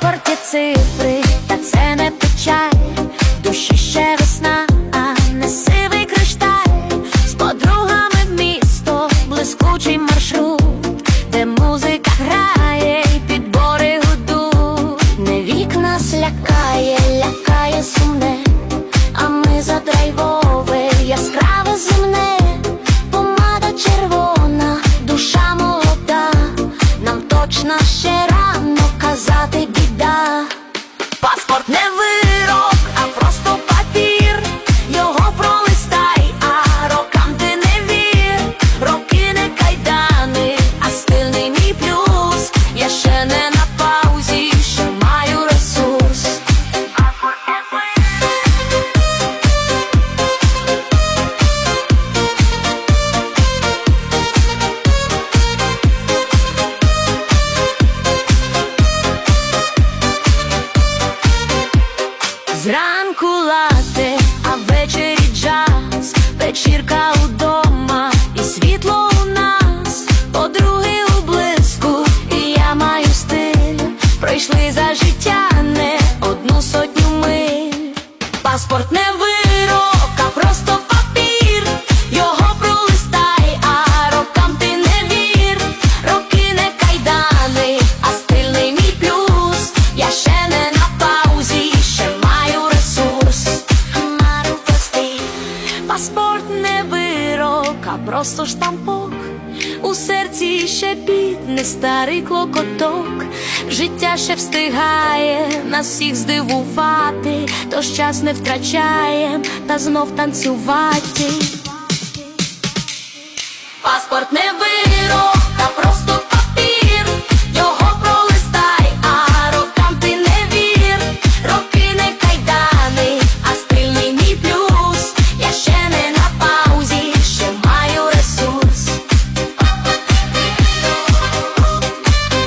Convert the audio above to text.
паспорті цифри, та це не печаль, в душі ще весна, а не сивий кришталь, з подругами в місто, блискучий маршрут, де музика грає, і підбори гудуть. Не вік нас лякає, лякає сумне, а ми за драйвове, яскраве земне, помада червона, душа молода, нам точно ще рано Паспорт Зранку лати, а ввечері джаз, вечірка удома, і світло у нас, подруги у блиску, і я маю стиль. Пройшли за життя не одну сотню миль. Паспорт не вирок, просто штампок. У серці ще бідний старий клокоток. Життя ще встигає нас всіх здивувати, тож час не втрачаєм та знов танцювати. Паспорт не